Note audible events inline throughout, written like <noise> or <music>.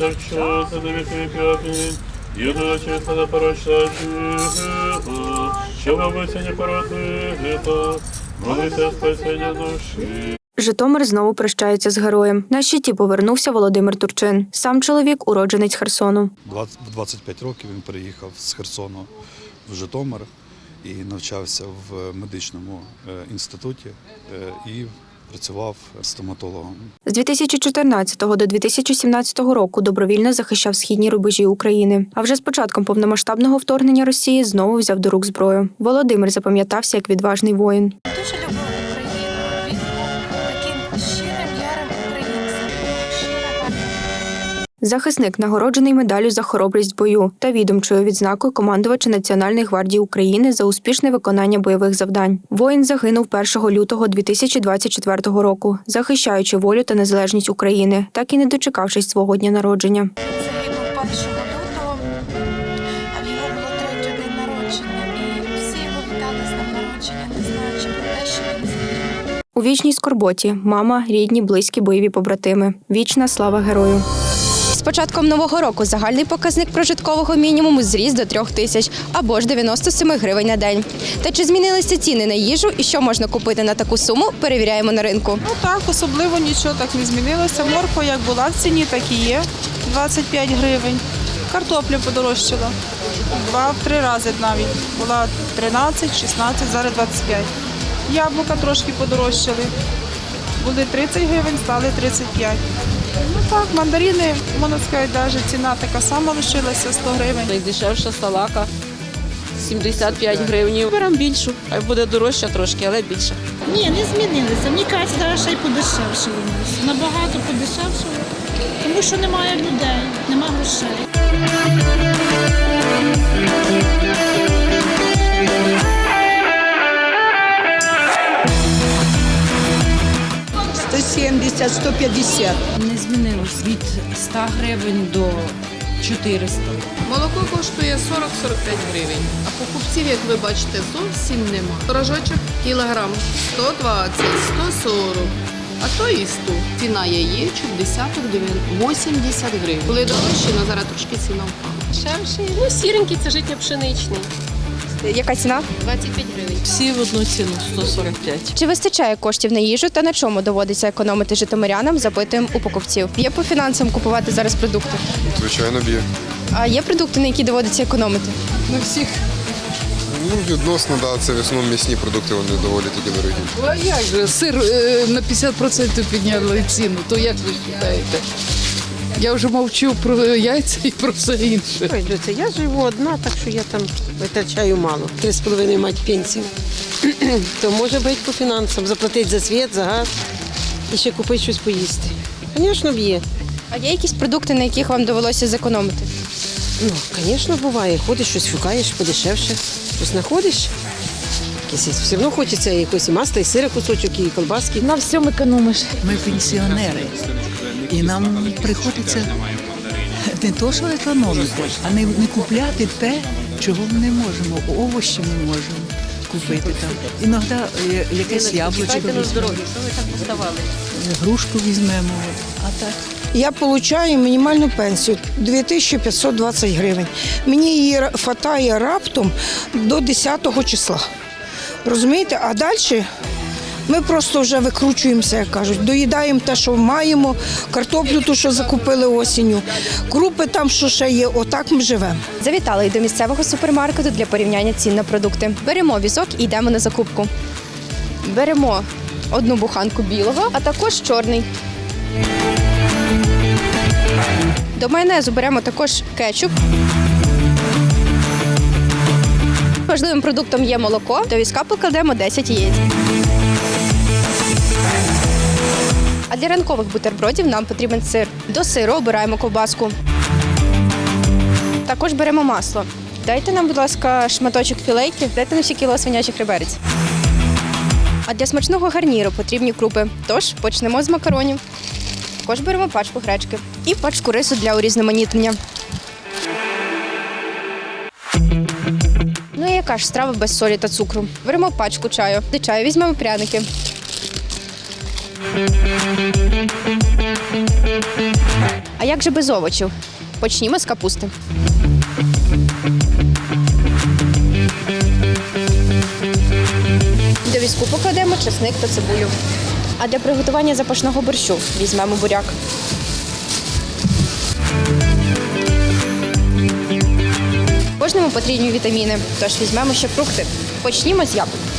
нині повсякчас, і на віки віки. Амінь. Юду чиста що в обиці породнита, молися спасення душі. Житомир знову прощається з героєм. На щиті повернувся Володимир Турчин. Сам чоловік уродженець Херсону. 20 в 25 років він переїхав з Херсону в Житомир і навчався в медичному е, інституті е, і працював стоматологом. З 2014 до 2017 року добровільно захищав східні рубежі України. А вже з початком повномасштабного вторгнення Росії знову взяв до рук зброю. Володимир запам'ятався як відважний воїн. Дуже любив Захисник нагороджений медаллю за хоробрість бою та відомчою відзнакою командувача Національної гвардії України за успішне виконання бойових завдань. Воїн загинув 1 лютого 2024 року, захищаючи волю та незалежність України, так і не дочекавшись свого дня народження. Він загинув 1 лютого, а в його було третій день народження. І всі його вітали з днем народження, не знаючи про те, що він загинув. У вічній скорботі мама, рідні, близькі бойові побратими. Вічна слава герою. З початком нового року загальний показник прожиткового мінімуму зріс до трьох тисяч або ж 97 гривень на день. Та чи змінилися ціни на їжу і що можна купити на таку суму? Перевіряємо на ринку. Ну так, особливо нічого так не змінилося. Морква як була в ціні, так і є. 25 гривень. Картопля подорожчала. Два-три рази навіть. Була 13, 16, зараз 25. Яблука трошки подорожчали. Були 30 гривень, стали 35. Ну так, мандарини, можна сказати, навіть ціна така сама лишилася 100 гривень. Найдешевша салака 75 гривень. Беремо більшу, хай буде дорожча трошки, але більше. Ні, не змінилися. Мені кажеться, зараз ще й подешевшили нас. Набагато подешевшили, тому що немає людей, нема грошей. Не змінилось від 100 гривень до 400. Молоко коштує 40-45 гривень, а покупців, як ви бачите, зовсім нема. Рожочок кілограм 120, 140, а то і 100. Ціна яєчок десяток 80 гривень. Були дорожчі, але зараз трошки ціна впала. Дешевший, ну сіренький це життя пшеничний, Яка ціна? 25 гривень. Всі в одну ціну 145. Чи вистачає коштів на їжу та на чому доводиться економити житомирянам? Запитуємо у покупців. Є по фінансам купувати зараз продукти. Звичайно, б'є. А є продукти, на які доводиться економити? На всіх. Ну, відносно, да, це в основному м'ясні продукти, вони доволі таки дорогі. А як же сир е, на 50% підняли ціну, то як ви вважаєте? Я вже мовчу про яйця і про все інше. Це я живу одна, так що я там витрачаю мало. Три з половиною мать пенсію. <clears throat> То може бути по фінансам, заплатити за світ, за газ і ще купити щось поїсти. Звісно, б'є. А є якісь продукти, на яких вам довелося зекономити? Ну, звісно, буває. Ходиш, щось шукаєш, подешевше, щось знаходиш. Все одно хочеться якось і масла, і сира кусочок, і колбаски. На всьому економиш. Ми пенсіонери, і нам приходиться не то, що економити, а не, не купляти те, чого ми не можемо. Овочі ми можемо купити там. Іноді е, якесь яблучко візьмемо, грушку візьмемо. А так Я отримую мінімальну пенсію 2520 гривень. Мені її вистачає раптом до 10 числа. Розумієте? А далі ми просто вже викручуємося, як кажуть. Доїдаємо те, що маємо, картоплю, ту, що закупили осінню, крупи там, що ще є. Отак ми живемо. Завітали й до місцевого супермаркету для порівняння цін на продукти. Беремо візок і йдемо на закупку. Беремо одну буханку білого, а також чорний. До майонезу беремо також кетчуп. Важливим продуктом є молоко. До візка покладемо 10 яєць. А для ранкових бутербродів нам потрібен сир. До сиру обираємо ковбаску. Також беремо масло. Дайте нам, будь ласка, шматочок філейки, дайте нам ще кіло свинячих реберець. А для смачного гарніру потрібні крупи. Тож почнемо з макаронів. Також беремо пачку гречки і пачку рису для урізноманітнення. Ну і яка ж страва без солі та цукру? Беремо пачку чаю. До чаю візьмемо пряники. А як же без овочів? Почнімо з капусти. До візку покладемо чесник та цибулю. А для приготування запашного борщу візьмемо буряк. Кожному потрібні вітаміни, тож візьмемо ще фрукти. Почнімо з яблук.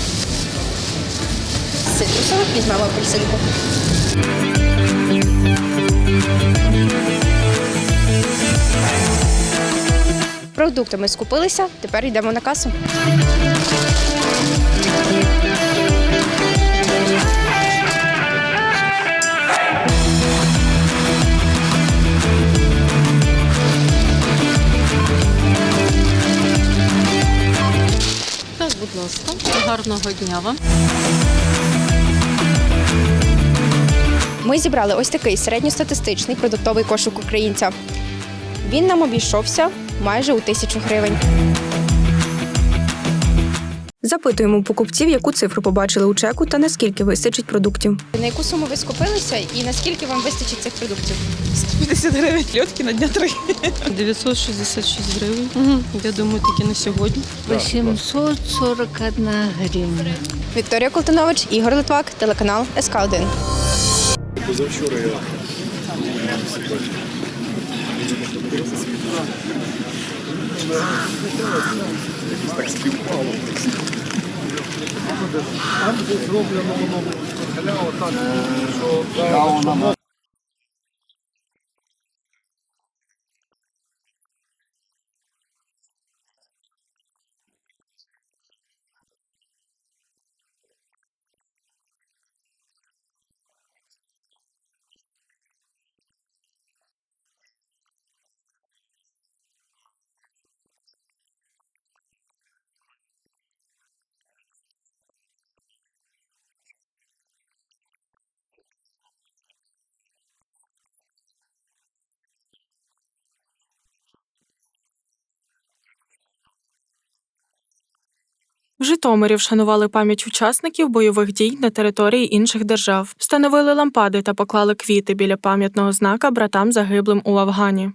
З цитрусових візьмемо апельсинку. Продуктами скупилися, тепер йдемо на касу. Будь ласка, гарного дня вам. Ми зібрали ось такий середньостатистичний продуктовий кошик українця. Він нам обійшовся майже у тисячу гривень. Запитуємо покупців, яку цифру побачили у чеку та наскільки вистачить продуктів. На яку суму ви скупилися і наскільки вам вистачить цих продуктів? 50 гривень льотки на дня три. 966 гривень. Угу. Я думаю, тільки на сьогодні. 841 гривня. Вікторія Колтунович, Ігор Литвак, телеканал СК 1 позавчора я Якось так співпало. Там, де зроблено воно, так, що... В Житомирі вшанували пам'ять учасників бойових дій на території інших держав, встановили лампади та поклали квіти біля пам'ятного знака братам загиблим у Афгані.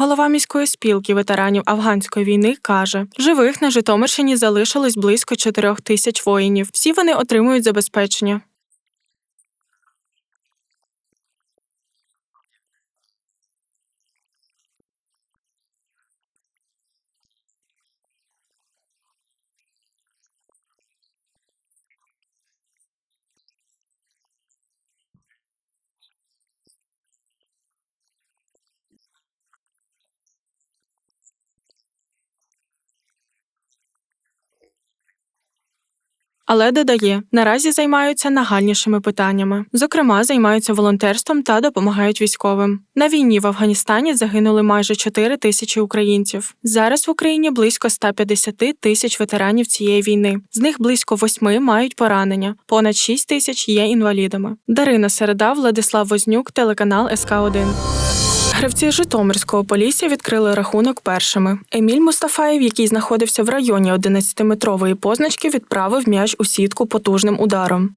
Голова міської спілки ветеранів афганської війни каже: живих на Житомирщині залишилось близько 4 тисяч воїнів. Всі вони отримують забезпечення. Але додає, наразі займаються нагальнішими питаннями. Зокрема, займаються волонтерством та допомагають військовим. На війні в Афганістані загинули майже 4 тисячі українців. Зараз в Україні близько 150 тисяч ветеранів цієї війни. З них близько восьми мають поранення, понад 6 тисяч є інвалідами. Дарина Середа, Владислав Вознюк, телеканал СК 1 Гравці Житомирського Полісся відкрили рахунок першими. Еміль Мустафаєв, який знаходився в районі 11-метрової позначки, відправив м'яч у сітку потужним ударом.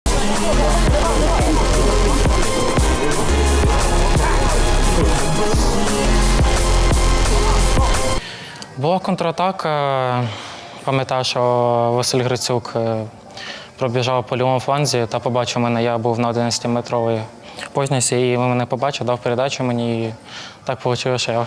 Була контратака. Пам'ятаю, що Василь Грицюк е, пробіжав по лівому фланзі та побачив мене. Я був на 11-метровій позначці, і він мене побачив, дав передачу мені. І так вийшло, що я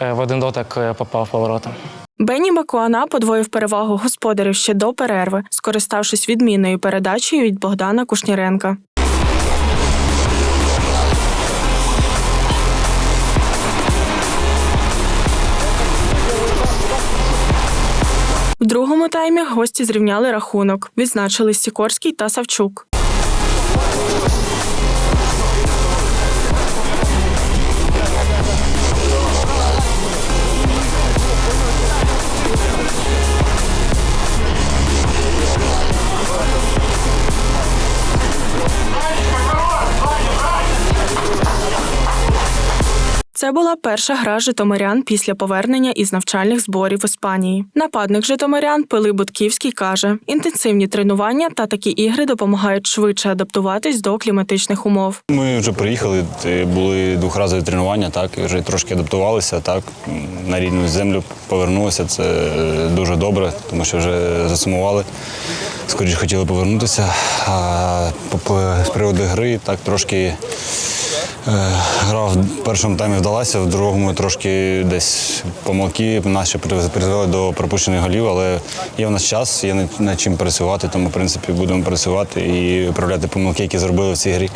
е, в один дотик е, попав поворотом. Бені Бакуана подвоїв перевагу господарів ще до перерви, скориставшись відмінною передачею від Богдана Кушніренка. В другому таймі гості зрівняли рахунок. Відзначили Сікорський та Савчук. Це була перша гра житомирян після повернення із навчальних зборів в Іспанії. Нападник житомирян Пилип Будківський каже: інтенсивні тренування та такі ігри допомагають швидше адаптуватись до кліматичних умов. Ми вже приїхали, е, були двохразові тренування, так, і вже трошки адаптувалися, так, на рідну землю повернулися. Це е, дуже добре, тому що вже засумували. Скоріше хотіли повернутися. А з приводу гри так трошки гра в першому таймі вдалася, в другому трошки десь помилки наші призвели до пропущених голів, але є в нас час, є над чим працювати, тому в принципі будемо працювати і виправляти помилки, які зробили в цій грі.